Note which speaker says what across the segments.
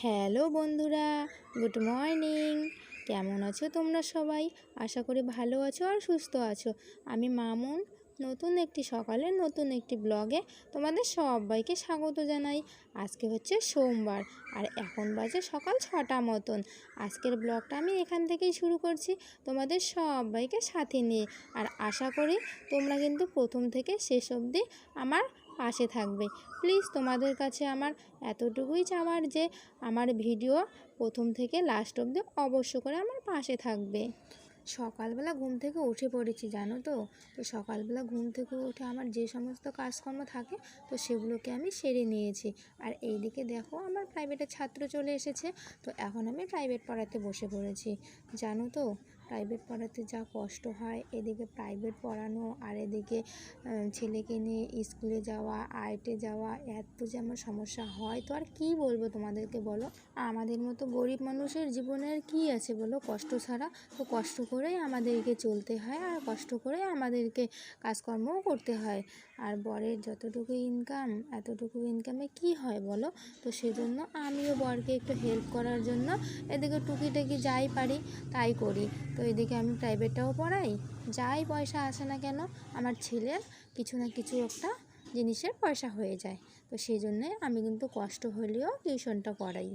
Speaker 1: Hello বন্ধুরা, good morning. কেমন আছো তোমরা সবাই? আশা করি ভালো আছো আর সুস্থ আছো। আমি মামুন, নতুন একটি সকালের নতুন একটি ব্লগে তোমাদের সবাইকে স্বাগত জানাই। আজকে হচ্ছে সোমবার আর এখন বাজে সকাল ছটা মতন। আজকের ব্লগটা আমি এখান থেকেই শুরু করছি তোমাদের সবাইকে সাথে নিয়ে। আর আশা করি তোমরা কিন্তু প্রথম থেকে শেষ অবধি আমার পাশে থাকবে। প্লিজ তোমাদের কাছে আমার এতটুকুই চাওয়ার যে, আমার ভিডিও প্রথম থেকে লাস্ট অবধি অবশ্য করে আমার পাশে থাকবে। সকালবেলা ঘুম থেকে উঠে পড়েছি, জানো তো? তো সকালবেলা ঘুম থেকে উঠে আমার যে সমস্ত কাজকর্ম থাকে, তো সেগুলোকে আমি সেরে নিয়েছি। আর এইদিকে দেখো আমার প্রাইভেটের ছাত্র চলে এসেছে, তো এখন আমি প্রাইভেট পড়াতে বসে পড়েছি। জানো তো? প্রাইভেট পড়াতে যা কষ্ট হয়, এদিকে প্রাইভেট পড়ানো আর এদিকে ছেলেকে নিয়ে স্কুলে যাওয়া আর্টে যাওয়া, এত যে আমার সমস্যা হয়। তো আর কি বলব তোমাদেরকে বলো? আমাদের মতো গরিব মানুষের জীবনের কি আছে বলো? কষ্ট ছাড়া। তো কষ্ট করেই আমাদেরকে চলতে হয় আর কষ্ট করেই আমাদেরকে কাজকর্মও করতে হয়। আর বরের যতটুকু ইনকাম এতটুকু ইনকামে কি হয় বলো? তো সেজন্য আমিও বরকে একটু হেল্প করার জন্য এদিকে টুকিটাকি যাই পারি, তাই করি। তো এদিকে আমি প্রাইভেটটাও পড়াই, যাই পয়সা আসে না কেন, আমার ছেলের কিছু না কিছু একটা জিনিসের পয়সা হয়ে যায়। তো সেই জন্যে আমি কিন্তু কষ্ট হলেও টিউশনটা করাই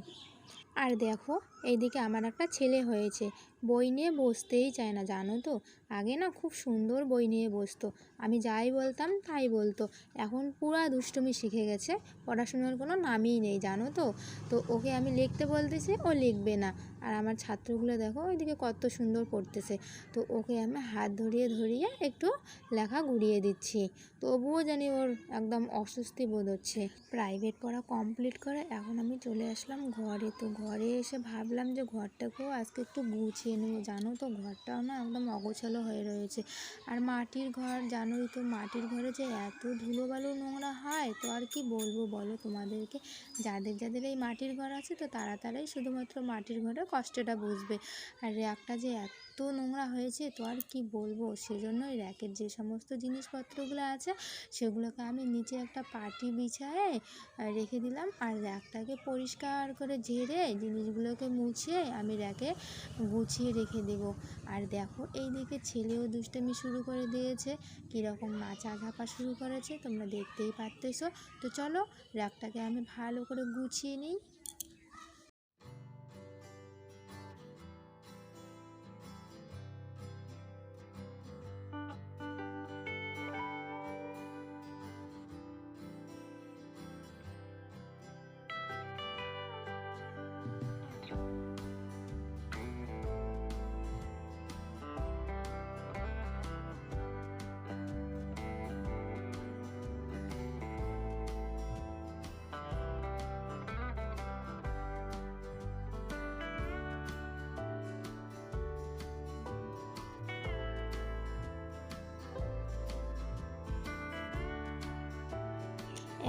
Speaker 1: আর দেখো এইদিকে আমার একটা ছেলে হয়েছে। বই নিয়ে বসতেই চায় না, জানো তো? আগে না খুব সুন্দর বই নিয়ে বসতো। আমি যাই বলতাম, তাই বলতো। এখন পুরা দুষ্টুমি শিখে গেছে। পড়াশোনার কোনো নামই নেই, জানো তো? তো ওকে আমি লিখতে বলতেছি, ও লিখবে না। আর আমার ছাত্রগুলো দেখো, ওইদিকে কত সুন্দর পড়তেছে। তো ওকে আমি হাত ধরিয়ে ধরিয়ে একটু লেখা ঘুরিয়ে দিচ্ছি। তবুও জানি ওর একদম অস্বস্তি বোধ হচ্ছে। প্রাইভেট পড়া কমপ্লিট করে এখন আমি চলে আসলাম ঘরে। তো ঘরে এসে ভাবলাম যে ঘরটাকেও আজকে একটু গুছিয়ে নেব। জানো তো ঘরটাও না একদম অগোছালো হয়ে রয়েছে। আর মাটির ঘর, জানোই তো মাটির ঘরে যে এত ধুলোবালু নোংরা হয়, তো আর কি বলব বলো তোমাদেরকে? যাদের যাদের এই মাটির ঘর আছে তো তারা তারাই শুধুমাত্র মাটির ঘরে কষ্টটা বুঝবে। আর একটা যে এত নোংরা হয়েছে, তো আর কি বলব? সেজন্যই র্যাকের যে সমস্ত জিনিসপত্রগুলো আছে, সেগুলোকে আমি নিচে একটা পাটি বিছায়ে রেখে দিলাম। আর র্যাকটাকে পরিষ্কার করে ঝেড়ে জিনিসগুলোকে মুছে আমি র্যাকে গুছিয়ে রেখে দেব। আর দেখো, এই দিকে ছেলেও দুষ্টামি শুরু করে দিয়েছে। কীরকম নাচা ঝাপা শুরু করেছে, তোমরা দেখতেই পারতেছো। তো চলো র্যাকটাকে আমি ভালো করে গুছিয়ে নিই।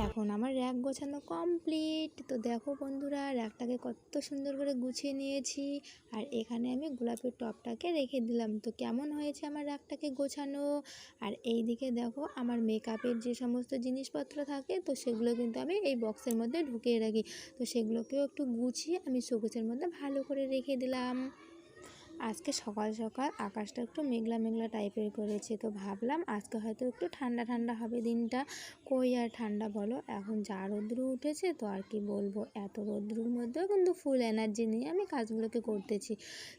Speaker 1: এখন আমার র্যাক গোছানো কমপ্লিট তো দেখো বন্ধুরা র্যাকটাকে কত সুন্দর করে গুছিয়ে নিয়েছি। আর এখানে আমি গোলাপের টপটাকে রেখে দিলাম। তো কেমন হয়েছে আমার র্যাকটাকে গোছানো? আর এই দিকে দেখো আমার মেকআপের যে সমস্ত জিনিসপত্র থাকে, তো সেগুলো কিন্তু আমি এই বক্সের মধ্যে ঢুকিয়ে রাখি। তো সেগুলোকেও একটু গুছিয়ে আমি শোকেসের মধ্যে ভালো করে রেখে দিলাম। আজকে সকাল সকাল আকাশটা একটু মেঘলা মেঘলা টাইপের করেছে। তো ভাবলাম আজকে হয়তো একটু ঠান্ডা ঠান্ডা হবে দিনটা। কই আর ঠান্ডা বলো? এখন যা রৌদ্র উঠেছে তো আর কি বলব? এত রৌদ্রুর মধ্যেও কিন্তু ফুল এনার্জি নিয়ে আমি কাজগুলোকে করতেছি।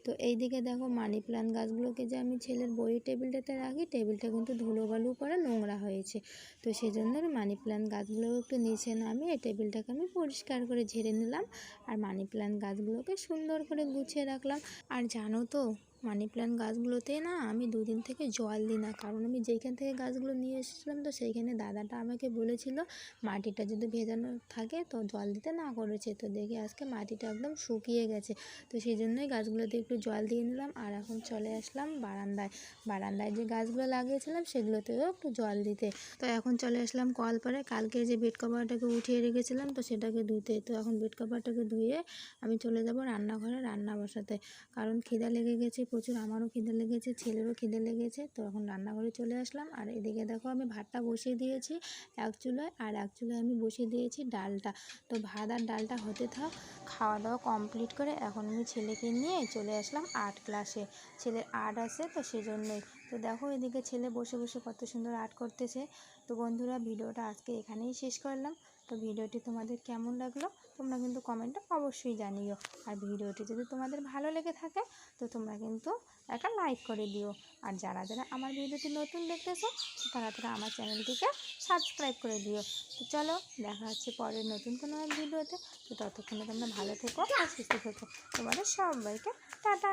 Speaker 1: তো এইদিকে দেখো মানি প্লান্ট গাছগুলোকে যে আমি ছেলের বইয়ের টেবিলটাতে রাখি, টেবিলটা কিন্তু ধুলোবালু করে নোংরা হয়েছে। তো সেই জন্য আমি মানি প্লান্ট গাছগুলোও একটু নিচে নামিয়ে টেবিলটাকে আমি পরিষ্কার করে ঝেড়ে নিলাম। আর মানি প্লান্ট গাছগুলোকে সুন্দর করে গুছিয়ে রাখলাম। আর জানো তো মানি প্ল্যান্ট গাছগুলোতে না আমি দুদিন থেকে জল দিই না। কারণ আমি যেখান থেকে গাছগুলো নিয়ে এসেছিলাম তো সেইখানে দাদাটা আমাকে বলেছিল, মাটিটা যদি ভেজানো থাকে তো জল দিতে না করেছে। তো দেখে আজকে মাটিটা একদম শুকিয়ে গেছে। তো সেই জন্যই গাছগুলোতে একটু জল দিয়ে নিলাম আর এখন চলে আসলাম বারান্দায়। বারান্দায় যে গাছগুলো লাগিয়েছিলাম সেগুলোতেও একটু জল দিতে। তো এখন চলে আসলাম কল পরে কালকে যে বেড কভারটাকে উঠিয়ে রেখেছিলাম তো সেটাকে ধুতে। তো এখন বেড কভারটাকে ধুয়ে আমি চলে যাব রান্নাঘরে রান্না বসাতে। কারণ খিদা লেগে গেছে প্রচুর আমারও খিদে লেগেছে, ছেলেরও খিদে লেগেছে। তো এখন রান্নাঘরে চলে আসলাম। আর এদিকে দেখো আমি ভাতটা বসিয়ে দিয়েছি এক চুলোয় আর এক চুলায় আমি বসিয়ে দিয়েছি ডালটা। তো ভাত আর ডালটা হতে থাক খাওয়া দাওয়া কমপ্লিট করে এখন আমি ছেলেকে নিয়ে চলে আসলাম আর্ট ক্লাসে। ছেলের আর্ট আছে তো সেই জন্যই তো দেখো, এদিকে ছেলে বসে বসে কত সুন্দর আর্ট করতেছে। তো বন্ধুরা, ভিডিওটা আজকে এখানেই শেষ করলাম। তো ভিডিওটি তোমাদের কেমন লাগল, তোমরা কিন্তু কমেন্টে অবশ্যই জানিও। আর ভিডিওটি যদি তোমাদের ভালো লেগে থাকে, তো তোমরা কিন্তু একটা লাইক করে দিও। আর যারা যারা আমার ভিডিওটি নতুন দেখতেছো, তারা তারা আমার চ্যানেলটিকে সাবস্ক্রাইব করে দিও। তো চলো, দেখা হচ্ছে পরের নতুন কোনো এক ভিডিওতে। তো ততক্ষণে তোমরা ভালো থেকো, আর সুস্থ থেকো। তোমাদের সবাইকে টাটা!